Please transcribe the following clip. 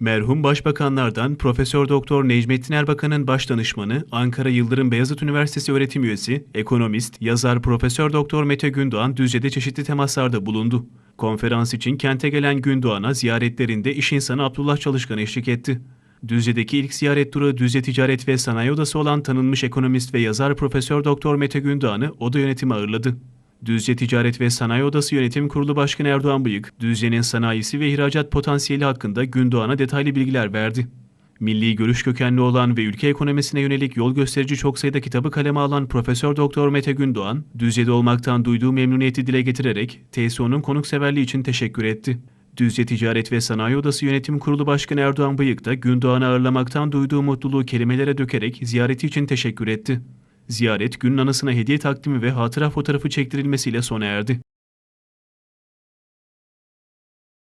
Merhum başbakanlardan Profesör Doktor Necmettin Erbakan'ın baş danışmanı, Ankara Yıldırım Beyazıt Üniversitesi öğretim üyesi, ekonomist, yazar Profesör Doktor Mete Gündoğan Düzce'de çeşitli temaslarda bulundu. Konferans için kente gelen Gündoğan'a ziyaretlerinde iş insanı Abdullah Çalışkan eşlik etti. Düzce'deki ilk ziyaret turu Düzce Ticaret ve Sanayi Odası olan tanınmış ekonomist ve yazar Profesör Doktor Mete Gündoğan'ı oda yönetimi ağırladı. Düzce Ticaret ve Sanayi Odası Yönetim Kurulu Başkanı Erdoğan Bıyık, Düzce'nin sanayisi ve ihracat potansiyeli hakkında Gündoğan'a detaylı bilgiler verdi. Milli görüş kökenli olan ve ülke ekonomisine yönelik yol gösterici çok sayıda kitabı kaleme alan Profesör Doktor Mete Gündoğan, Düzce'de olmaktan duyduğu memnuniyeti dile getirerek TSO'nun konukseverliği için teşekkür etti. Düzce Ticaret ve Sanayi Odası Yönetim Kurulu Başkanı Erdoğan Bıyık da Gündoğan'ı ağırlamaktan duyduğu mutluluğu kelimelere dökerek ziyareti için teşekkür etti. Ziyaret günün anısına hediye takdimi ve hatıra fotoğrafı çektirilmesiyle sona erdi.